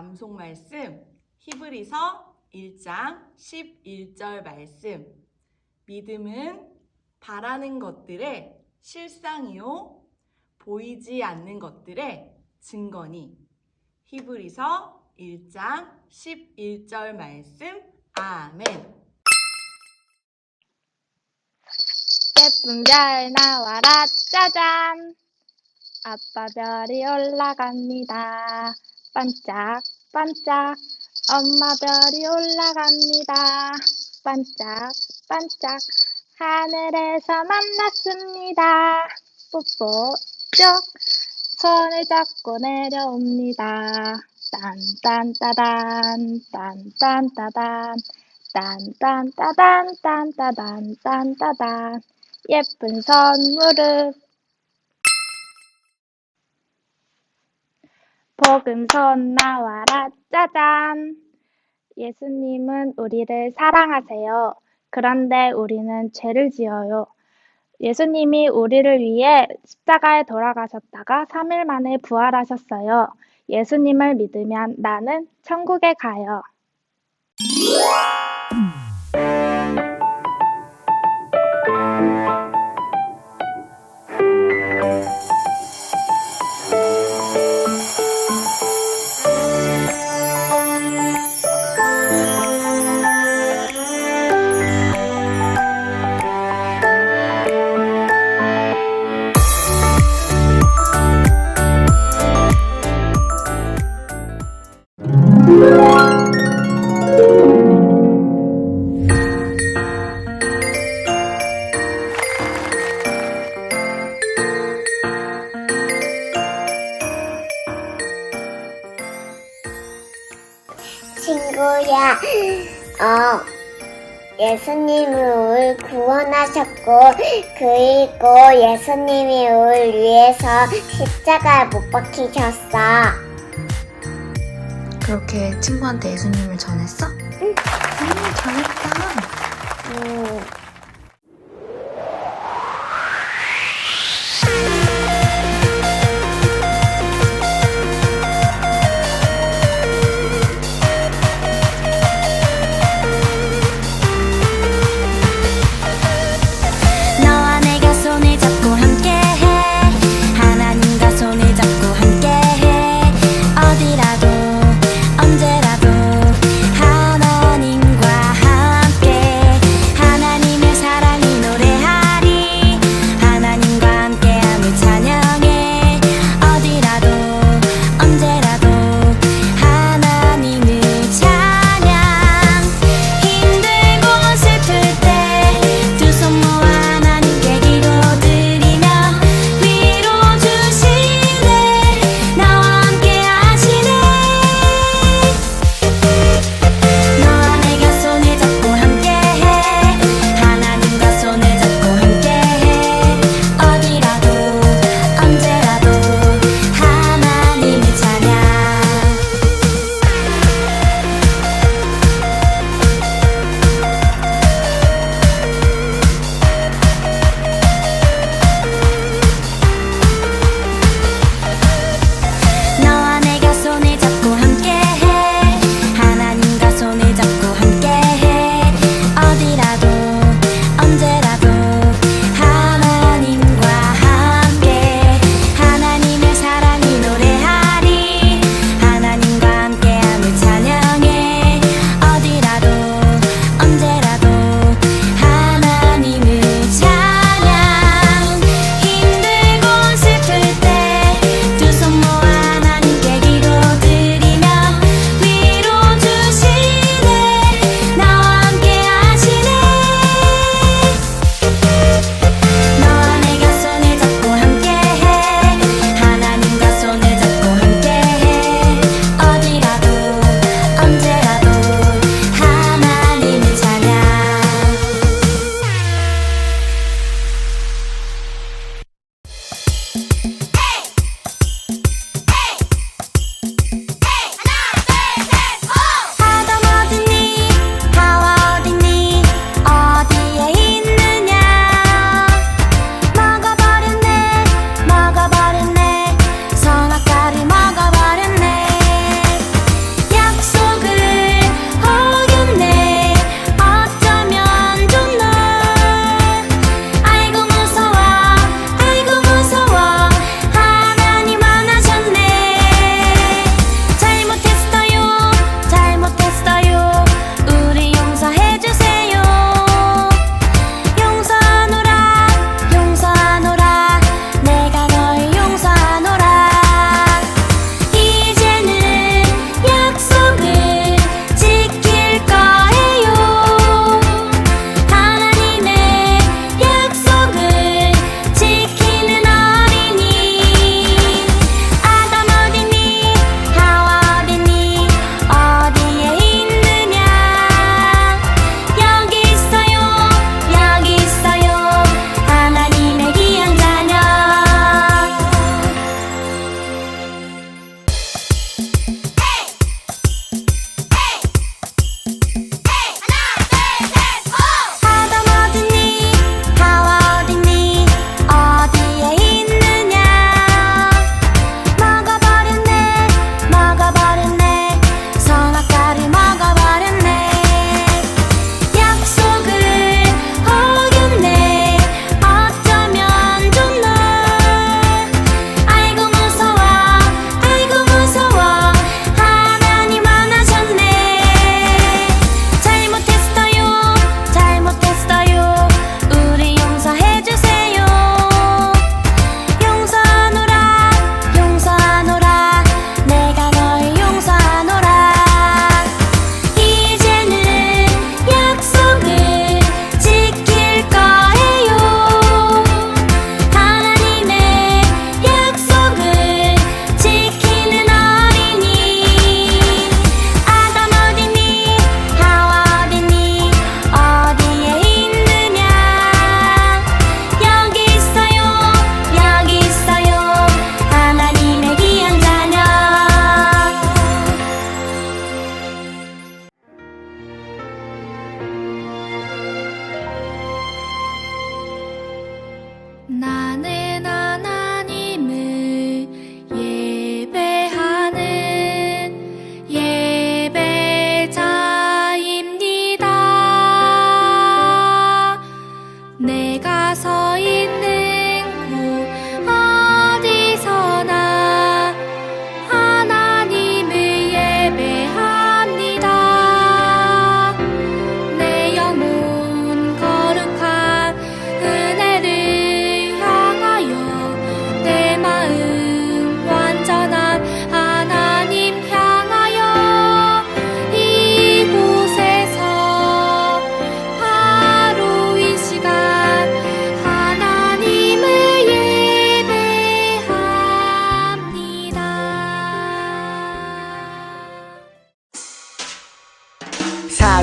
암송 말씀 히브리서 1장 11절 말씀. 믿음은 바라는 것들의 실상이요 보이지 않는 것들의 증거니. 히브리서 1장 11절 말씀. 아멘. 예쁜 별 나와라 짜잔. 아빠 별이 올라갑니다 반짝 반짝. 엄마 별이 올라갑니다. 반짝 반짝. 하늘에서 만났습니다. 뽀뽀 쪽. 손을 잡고 내려옵니다. 딴딴따단. 딴딴따단. 딴딴따단. 딴따단. 딴따단. 예쁜 선물을 복음손 나와라 짜잔 예수님은 우리를 사랑하세요. 그런데 우리는 죄를 지어요. 예수님이 우리를 위해 십자가에 돌아가셨다가 3일 만에 부활하셨어요. 예수님을 믿으면 나는 천국에 가요. 예수님을 울 구원하셨고, 그리고 예수님이 울 위해서 십자가에 못 박히셨어. 그렇게 친구한테 예수님을 전했어?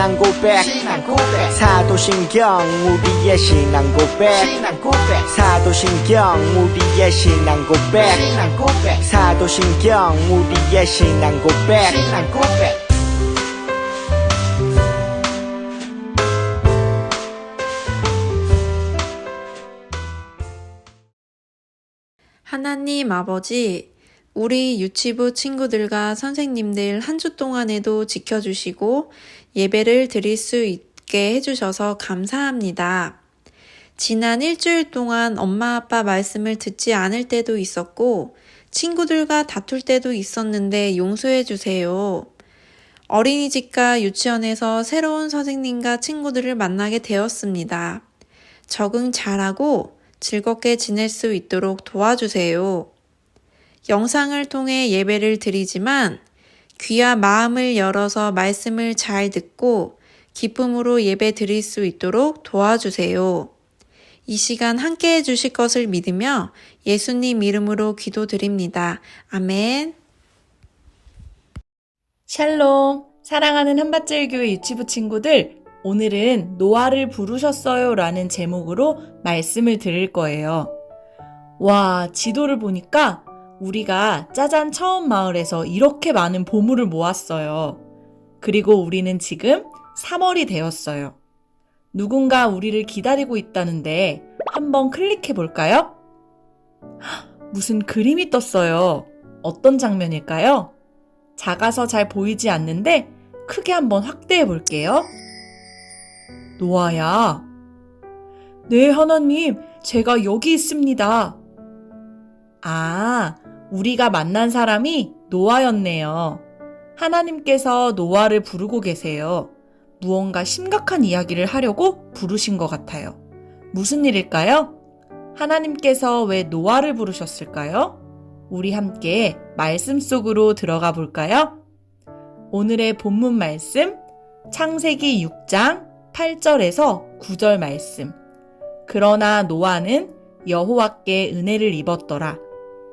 신앙 고백. 사도신경 우리의 신앙 고백. 사도신경 우리의 신앙 고백. 사도신경 우리의 신앙 고백. 하나님 아버지, 우리 유치부 친구들과 선생님들 한 주 동안에도 지켜주시고 예배를 드릴 수 있게 해주셔서 감사합니다. 지난 일주일 동안 엄마 아빠 말씀을 듣지 않을 때도 있었고 친구들과 다툴 때도 있었는데 용서해 주세요. 어린이집과 유치원에서 새로운 선생님과 친구들을 만나게 되었습니다. 적응 잘하고 즐겁게 지낼 수 있도록 도와주세요. 영상을 통해 예배를 드리지만 귀와 마음을 열어서 말씀을 잘 듣고 기쁨으로 예배 드릴 수 있도록 도와주세요. 이 시간 함께 해주실 것을 믿으며 예수님 이름으로 기도드립니다. 아멘. 샬롬, 사랑하는 한밭질교회 유치부 친구들, 오늘은 노아를 부르셨어요 라는 제목으로 말씀을 드릴 거예요. 와, 지도를 보니까 우리가 짜잔 처음 마을에서 이렇게 많은 보물을 모았어요. 그리고 우리는 지금 3월이 되었어요. 누군가 우리를 기다리고 있다는데 한번 클릭해 볼까요? 무슨 그림이 떴어요. 어떤 장면일까요? 작아서 잘 보이지 않는데 크게 한번 확대해 볼게요. 노아야. 네, 하나님. 제가 여기 있습니다. 아, 우리가 만난 사람이 노아였네요. 하나님께서 노아를 부르고 계세요. 무언가 심각한 이야기를 하려고 부르신 것 같아요. 무슨 일일까요? 하나님께서 왜 노아를 부르셨을까요? 우리 함께 말씀 속으로 들어가 볼까요? 오늘의 본문 말씀 창세기 6장 8절에서 9절 말씀. 그러나 노아는 여호와께 은혜를 입었더라.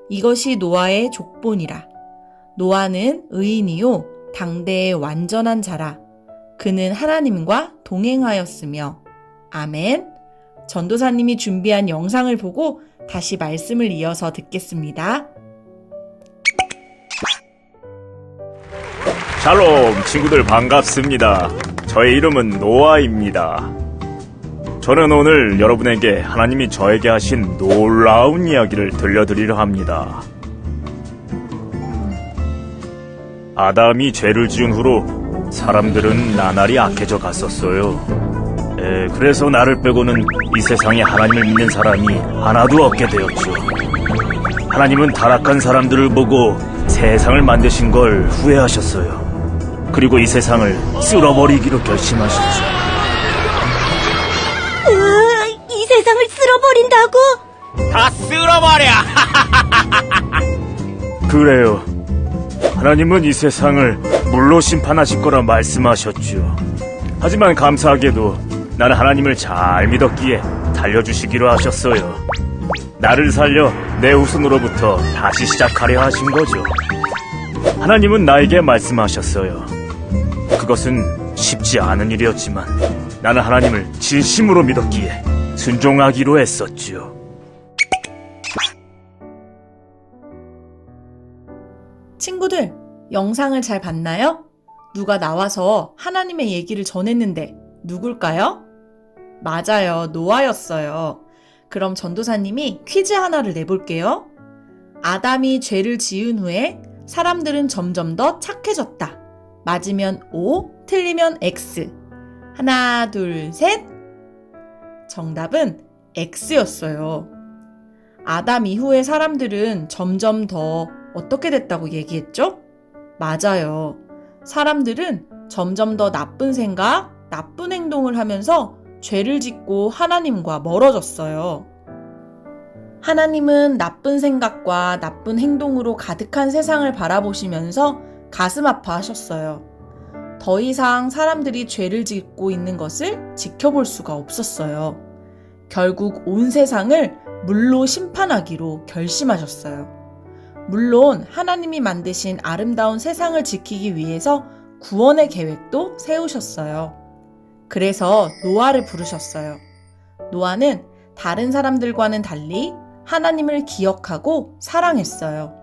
이것이 노아의 족본이라. 노아는 의인이요 당대의 완전한 자라. 그는 하나님과 동행하였으며 아멘. 전도사님이 준비한 영상을 보고 다시 말씀을 이어서 듣겠습니다. 샬롬 친구들 반갑습니다. 저의 이름은 노아입니다. 저는 오늘 여러분에게 하나님이 저에게 하신 놀라운 이야기를 들려드리려 합니다. 아담이 죄를 지은 후로 사람들은 나날이 악해져 갔었어요. 에, 그래서 나를 빼고는 이 세상에 하나님을 믿는 사람이 하나도 없게 되었죠. 하나님은 타락한 사람들을 보고 세상을 만드신 걸 후회하셨어요. 그리고 이 세상을 쓸어버리기로 결심하셨죠. 버린다고? 다 쓸어버려! 그래요. 하나님은 이 세상을 물로 심판하실 거라 말씀하셨죠. 하지만 감사하게도 나는 하나님을 잘 믿었기에 달려주시기로 하셨어요. 나를 살려 내 후손으로부터 다시 시작하려 하신 거죠. 하나님은 나에게 말씀하셨어요. 그것은 쉽지 않은 일이었지만 나는 하나님을 진심으로 믿었기에 순종하기로 했었지요. 친구들, 영상을 잘 봤나요? 누가 나와서 하나님의 얘기를 전했는데 누굴까요? 맞아요. 노아였어요. 그럼 전도사님이 퀴즈 하나를 내볼게요. 아담이 죄를 지은 후에 사람들은 점점 더 착해졌다. 맞으면 O, 틀리면 X. 하나, 둘, 셋. 정답은 X였어요. 아담 이후에 사람들은 점점 더 어떻게 됐다고 얘기했죠? 맞아요. 사람들은 점점 더 나쁜 생각, 나쁜 행동을 하면서 죄를 짓고 하나님과 멀어졌어요. 하나님은 나쁜 생각과 나쁜 행동으로 가득한 세상을 바라보시면서 가슴 아파하셨어요. 더 이상 사람들이 죄를 짓고 있는 것을 지켜볼 수가 없었어요. 결국 온 세상을 물로 심판하기로 결심하셨어요. 물론 하나님이 만드신 아름다운 세상을 지키기 위해서 구원의 계획도 세우셨어요. 그래서 노아를 부르셨어요. 노아는 다른 사람들과는 달리 하나님을 기억하고 사랑했어요.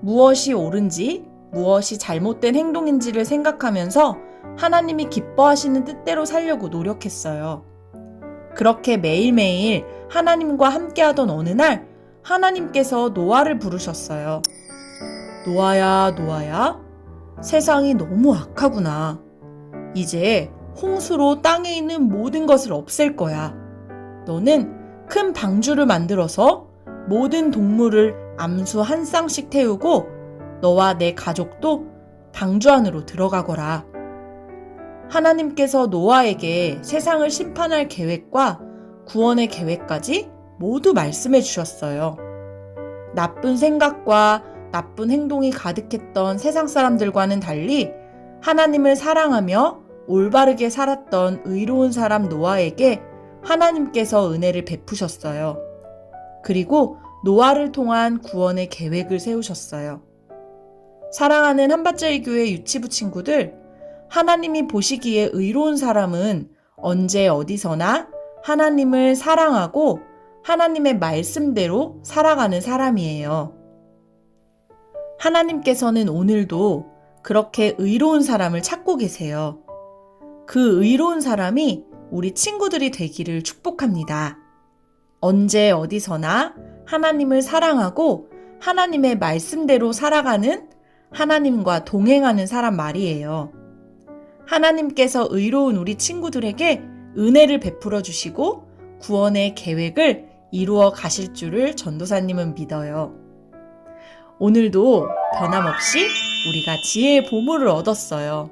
무엇이 옳은지, 무엇이 잘못된 행동인지를 생각하면서 하나님이 기뻐하시는 뜻대로 살려고 노력했어요. 그렇게 매일매일 하나님과 함께하던 어느 날 하나님께서 노아를 부르셨어요. 노아야, 노아야. 세상이 너무 악하구나. 이제 홍수로 땅에 있는 모든 것을 없앨 거야. 너는 큰 방주를 만들어서 모든 동물을 암수 한 쌍씩 태우고 너와 내 가족도 방주 안으로 들어가거라. 하나님께서 노아에게 세상을 심판할 계획과 구원의 계획까지 모두 말씀해 주셨어요. 나쁜 생각과 나쁜 행동이 가득했던 세상 사람들과는 달리 하나님을 사랑하며 올바르게 살았던 의로운 사람 노아에게 하나님께서 은혜를 베푸셨어요. 그리고 노아를 통한 구원의 계획을 세우셨어요. 사랑하는 한밭자리 교회 유치부 친구들, 하나님이 보시기에 의로운 사람은 언제 어디서나 하나님을 사랑하고 하나님의 말씀대로 살아가는 사람이에요. 하나님께서는 오늘도 그렇게 의로운 사람을 찾고 계세요. 그 의로운 사람이 우리 친구들이 되기를 축복합니다. 언제 어디서나 하나님을 사랑하고 하나님의 말씀대로 살아가는 하나님과 동행하는 사람 말이에요. 하나님께서 의로운 우리 친구들에게 은혜를 베풀어 주시고 구원의 계획을 이루어 가실 줄을 전도사님은 믿어요. 오늘도 변함없이 우리가 지혜의 보물을 얻었어요.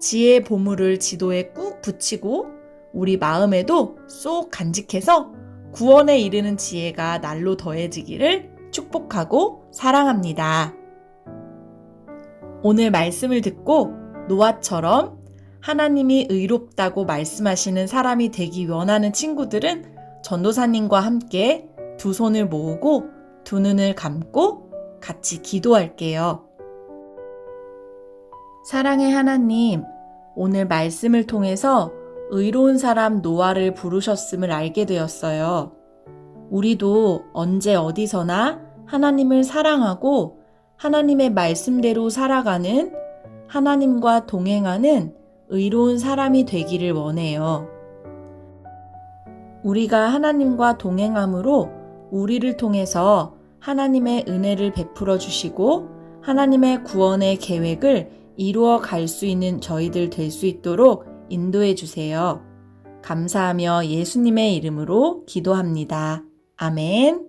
지혜의 보물을 지도에 꾹 붙이고 우리 마음에도 쏙 간직해서 구원에 이르는 지혜가 날로 더해지기를 축복하고 사랑합니다. 오늘 말씀을 듣고 노아처럼 하나님이 의롭다고 말씀하시는 사람이 되기 원하는 친구들은 전도사님과 함께 두 손을 모으고 두 눈을 감고 같이 기도할게요. 사랑의 하나님, 오늘 말씀을 통해서 의로운 사람 노아를 부르셨음을 알게 되었어요. 우리도 언제 어디서나 하나님을 사랑하고 하나님의 말씀대로 살아가는 하나님과 동행하는 의로운 사람이 되기를 원해요. 우리가 하나님과 동행함으로 우리를 통해서 하나님의 은혜를 베풀어 주시고 하나님의 구원의 계획을 이루어 갈 수 있는 저희들 될 수 있도록 인도해 주세요. 감사하며 예수님의 이름으로 기도합니다. 아멘.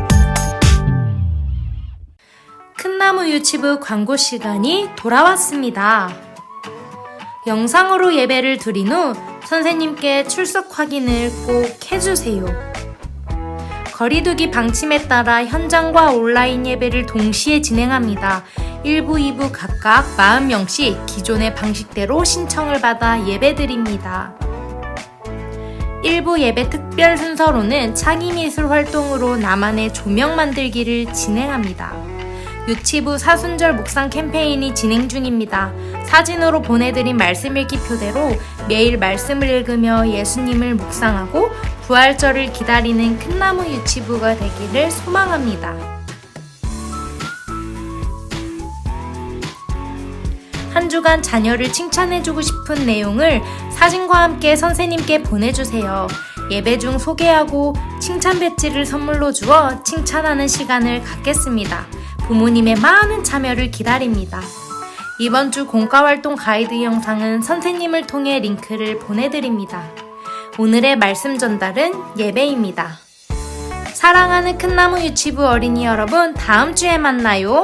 큰나무 유치부 광고 시간이 돌아왔습니다. 영상으로 예배를 드린 후 선생님께 출석 확인을 꼭 해주세요. 거리두기 방침에 따라 현장과 온라인 예배를 동시에 진행합니다. 1부, 2부 각각 40명씩 기존의 방식대로 신청을 받아 예배드립니다. 1부 예배 특별 순서로는 창의미술 활동으로 나만의 조명 만들기를 진행합니다. 유치부 사순절 묵상 캠페인이 진행 중입니다. 사진으로 보내드린 말씀 읽기 표대로 매일 말씀을 읽으며 예수님을 묵상하고 부활절을 기다리는 큰나무 유치부가 되기를 소망합니다. 한 주간 자녀를 칭찬해주고 싶은 내용을 사진과 함께 선생님께 보내주세요. 예배 중 소개하고 칭찬 배지를 선물로 주어 칭찬하는 시간을 갖겠습니다. 부모님의 많은 참여를 기다립니다. 이번 주 공과활동 가이드 영상은 선생님을 통해 링크를 보내드립니다. 오늘의 말씀 전달은 예배입니다. 사랑하는 큰나무 유치부 어린이 여러분, 다음 주에 만나요.